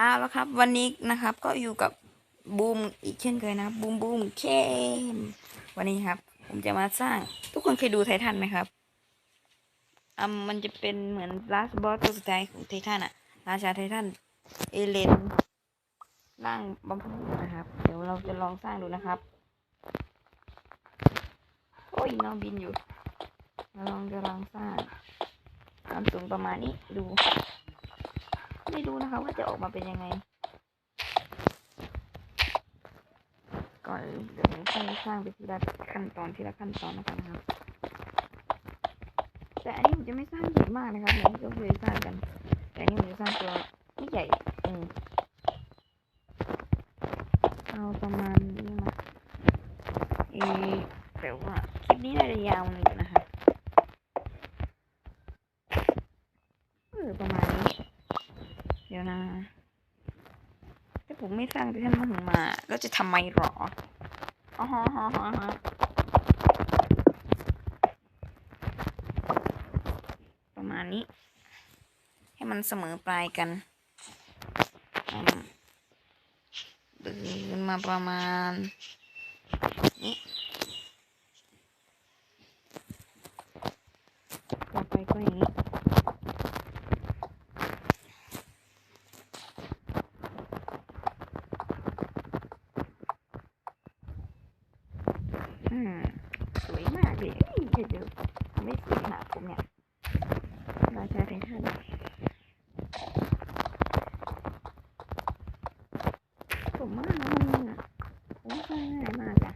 เอาแล้วครับ วันนี้นะครับก็อยู่กับบูมอีกเช่นเคยนะบูมบูมเคมวันนี้ครับ ผมจะมาสร้าง ทุกคนเคยดูไททันไหมครับอ่ามันจะเป็นเหมือนลาสบอสตัวสุดท้ายของไททันอะราชาไททันเอเลนร่างบำเพ็ญนะครับ เดี๋ยวเราจะลองสร้างดูนะครับ โอ้ยน้องบินอยู่เราลองจะลองสร้างความสูงประมาณนี้ดู ไม่รู้นะคะว่าจะออกมาเป็นยังไง ก่อนเดี๋ยวผมค่อยสร้างไปทีละขั้นตอนทีละขั้นตอนนะครับนะครับแต่อันนี้ผมจะไม่สร้างใหญ่มากนะครับอย่างที่เราเคยสร้างกัน แต่อันนี้ผมจะสร้างตัวไม่ใหญ่เออเอาประมาณนี้มาเออแต่ว่าคลิปนี้น่าจะยาวหนึ่งอยู่นะครับเออประมาณนี้ เดี๋ยวนะถ้าผมไม่สร้างที่ท่านมาถึงมา แล้วจะทำไมหรออ๋อฮะฮะฮะประมาณนี้ ให้มันเสมอปลายกันอืมเดินมาประมาณนี้ต่อไปก็อย่างนี้ อืมสวยมากเลยเอ้ยเดี๋ยวเดี๋ยวไม่สวยขนาดผมเนี่ยราชาไททันผมว่านะมันอะผมว่าง่ายมากอะ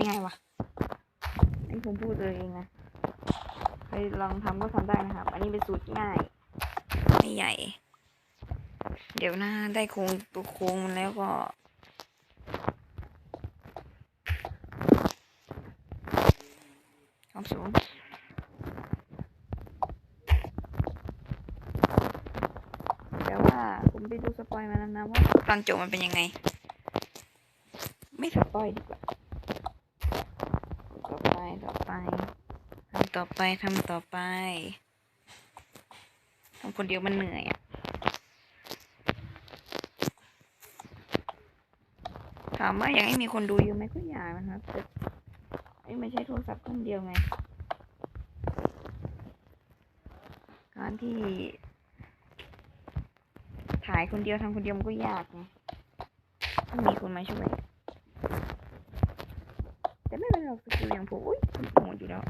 หรือไม่ง่ายวะอันนี้ผมพูดเลยเองนะใครลองทำก็ทำได้นะครับ อันนี้เป็นสูตรง่าย ไม่ใหญ่ เดี๋ยวหน้าได้โครงตัวโครงมันแล้วก็ความสูงแต่ว่าผมไปดูสปอยมาแล้วนะว่าตอนจบมันเป็นยังไง ไม่สปอยดีกว่า ต่อไปต่อไปทำต่อ ไปทำต่อไปทำคนเดียวมันเหนื่อยอะถามว่าอยากให้มีคนดูเยอะไหมก็อยากนะครับแต่เอ้ไม่ใช่โทรศัพท์เครื่องเดียวไง การที่ถ่ายคนเดียวทำคนเดียวมันก็ยากไงต้องมีคนมาช่วย แต่ไม่เป็นหรอกสกิลอย่างผมอุ้ยโหดอยู่แล้ว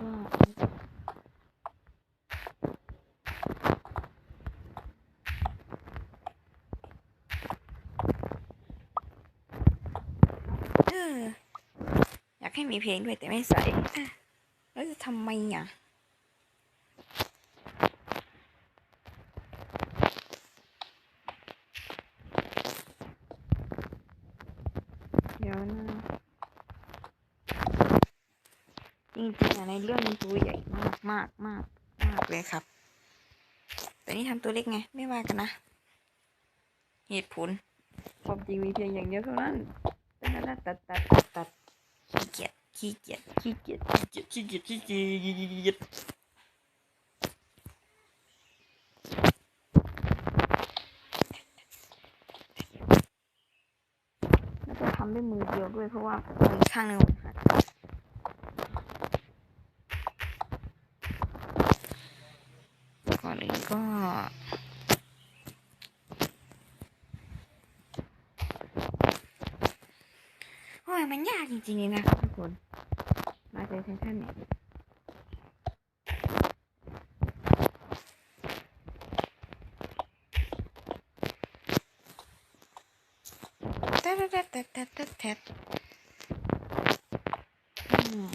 ก็ เอออยาก ให้มีเพลงด้วยแต่ไม่ใส่แล้วจะทำไมอะเดี๋ยวนะจริงๆอะในเรื่องมันตัวใหญ่มากมากมากมากเลยครับ แต่นี่ทำตัวเล็กไง ไม่ว่ากันนะ เหตุผลความจริงมีเพียงอย่างเดียวเท่านั้นตัดตัดตัดตัดตัด ขี้เกียจขี้เกียจขี้เกียจขี้เกียจขี้เกียจขี้เกียจแล้วก็ทำด้วยมือเดียวด้วยเพราะว่ามือข้างหนึงมันหักก่อนอื่นก็โอ้ยมันยากจริงๆเลยนะ คนมาเจอไททันเนี่ยแทะแทะแทะแทะแทะแทะอืม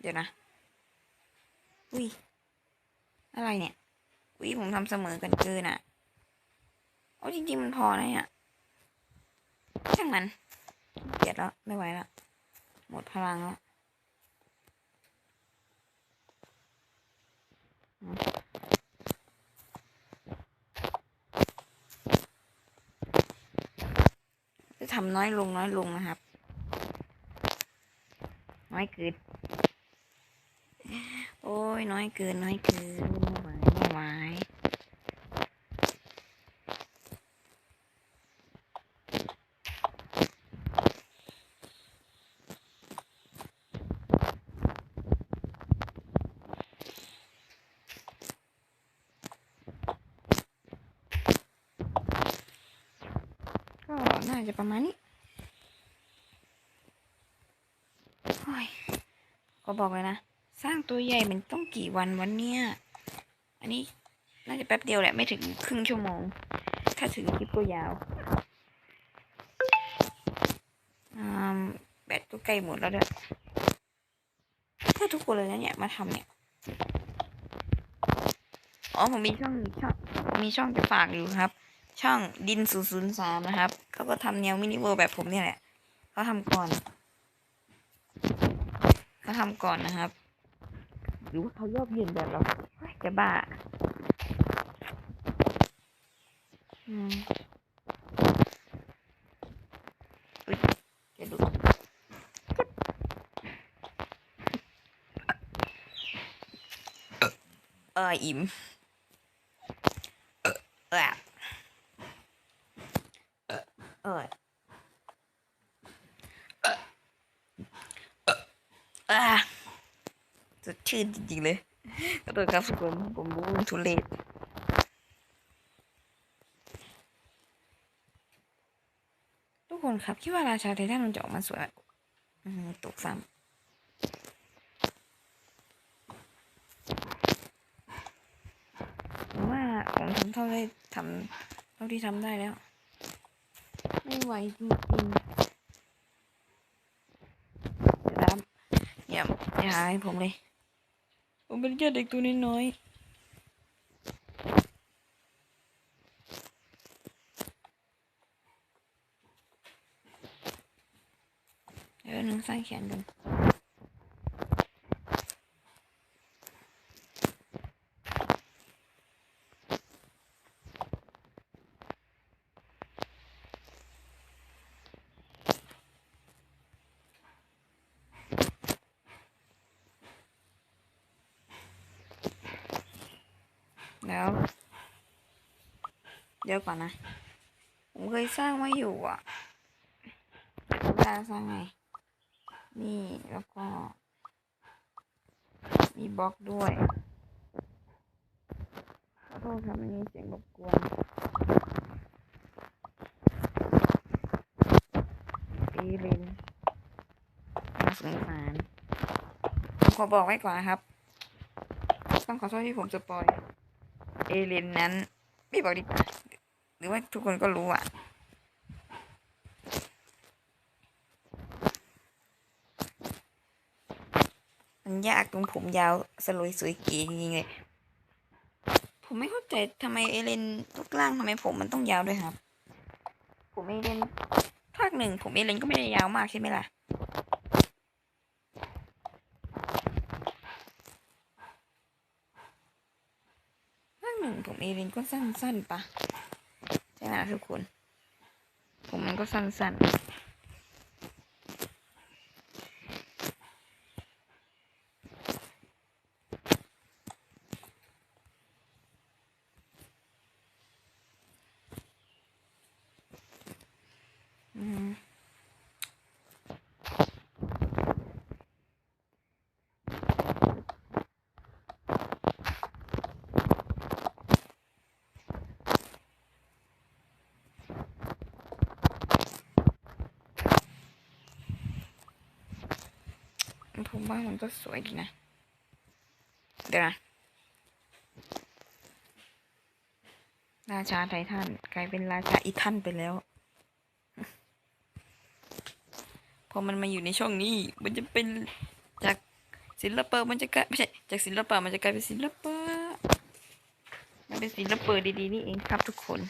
เดี๋ยวนะ อุ้ย อะไรเนี่ย อุ้ยผมทำเสมอกันเกินอะ โอ้จริงๆมันพอนะเนี่ยช่างมัน ยดแล้ว ไม่ไหวแล้วหมดพลังแล้วจะทำน้อยลงน้อยลงนะครับ น้อยเกิน โอ้ยน้อยเกินน้อยเกินไม่ไหวไม่ไหว ก็น่าจจะประมาณนี้โอ้ยก็บอกเลยนะ สร้างตัวใหญ่มันต้องกี่วันวันเนี้ยอันนี้น่าจะแป๊บเดียวแหละไม่ถึงครึ่งชั่วโมง ถ้าถึงคลิปก็ยาวอ่าแบตก็ใกล้หมดแล้วด้วยเพื่อทุกคนเลยนะเนี่ยมาทำเนี่ยอ๋อผมมีช่องช่องมีช่องจะฝากอยู่ครับ ช่องดินศูนย์ศูนย์สามนะครับเขาก็ทำแนวมินิเวิร์แบบผมเนี่ยแหละเขาทำก่อนเขาทำก่อนนะครับ หรือว่าเขายอบเย็นแบบเราเฮ้ยจะบ้าอืมจะดูเอออิ่มเอออเออเออสด ชื่นจริงๆเลยขอโทษครับทุกคนผมบูมทุเรศทุกคนครับ คิดว่าราชาไททันมันจะออกมาสวยไหมตกซ้ำผมว่าผมทำเท่าได้ทำเท่าที่ทำได้แล้ว ไม่ไหวจริงๆเดี๋ยวนะอย่าอย่าหาให้ผมเลย ผมเป็นแค่เด็กตัว เดี๋ยวหนึ่งสร้างแล้วเดี๋ยวก่อนนะ ผมเคยสร้างมาอยู่อะผมจะสร้างไง นี่แล้วก็ มีบล็อกด้วยขอโทษครับไม่มีเสียงรบกวนอีลินน่าสงสารผมขอบอกไว้ก่อนนะครับ ต้องขอโทษที่ผมสปอย เอเลนนั้น ไม่บอกดีกว่าหรือว่าทุกคนก็รู้อะมันยากตรงผมยาวสลวยสวยเก๋จริงๆเลย ผมไม่เข้าใจทำไมเอเลนทุกล่างทำไมผมมันต้องยาวด้วยครับ ผมเอเลนภาคหนึ่งผมเอเลนก็ไม่ได้ยาวมากใช่ไหมล่ะ ภาคหนึ่ง ผมเอเลนก็สั้นๆปะใช่ไหมล่ะทุกคน ผมมันก็สั้นๆอืม ผมว่ามันก็สวยดีนะ เดี๋ยวนะราชาไททันกลายเป็นราชาอีทันไปแล้ว พอมันมาอยู่ในช่องนี้ มันจะเป็นจากศิลปะมันจะกลายไม่ใช่จากศิลปะมันจะกลายเป็นศิลปะมันเป็นศิลปะดีๆนี่เองครับทุกคน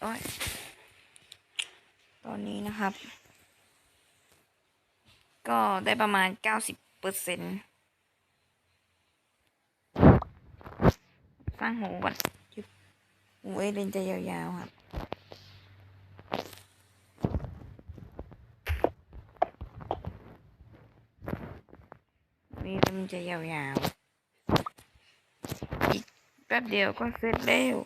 โอ้ย อนนี้นะครับ ก็ได้ประมาณเก้าสิบเปอร์เซ็นสร้างหูก่อนยึบหูเอเลนจะยาวๆครับนี่มันจะยาวๆ อีกแป๊บเดียวก็เสร็จแล้ว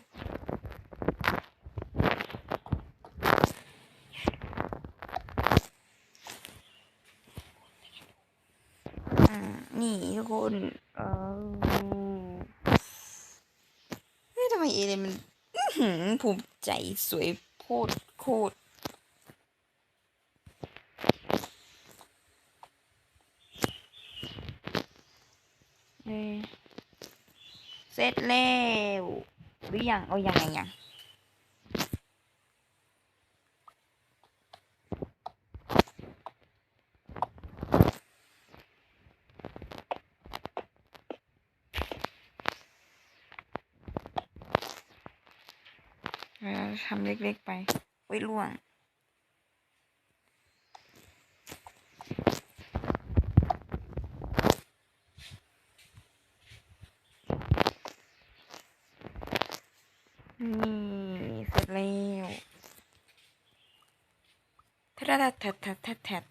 อ่า นี่ทุกคนเออเฮ้ยทำไมเอเลนมันอื้อหือภูมิใจสวยโคตรโคตรเอ้ยเสร็จแล้วหรือยังเอายังไงยัง ทำเล็กๆไปไว้ล่วง นี่เสร็จแล้วแทดแทดแทดแทดแทด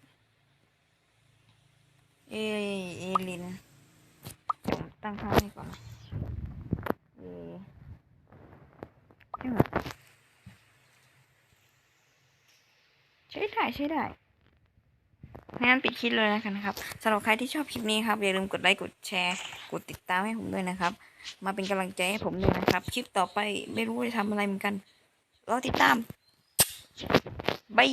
เอเอลินผมตั้งค่าให้ก่อนเอใช่ไหม ใช้ได้ใช้ได้งั้นปิดคลิปเลยแล้วกันะครับสำหรับใครที่ชอบคลิปนี้ครับ อย่าลืมกดไลค์กดแชร์กดติดตามให้ผมด้วยนะครับ มาเป็นกำลังใจให้ผมด้วยนะครับ คลิปต่อไปไม่รู้จะทำอะไรเหมือนกันรอติดตามบาย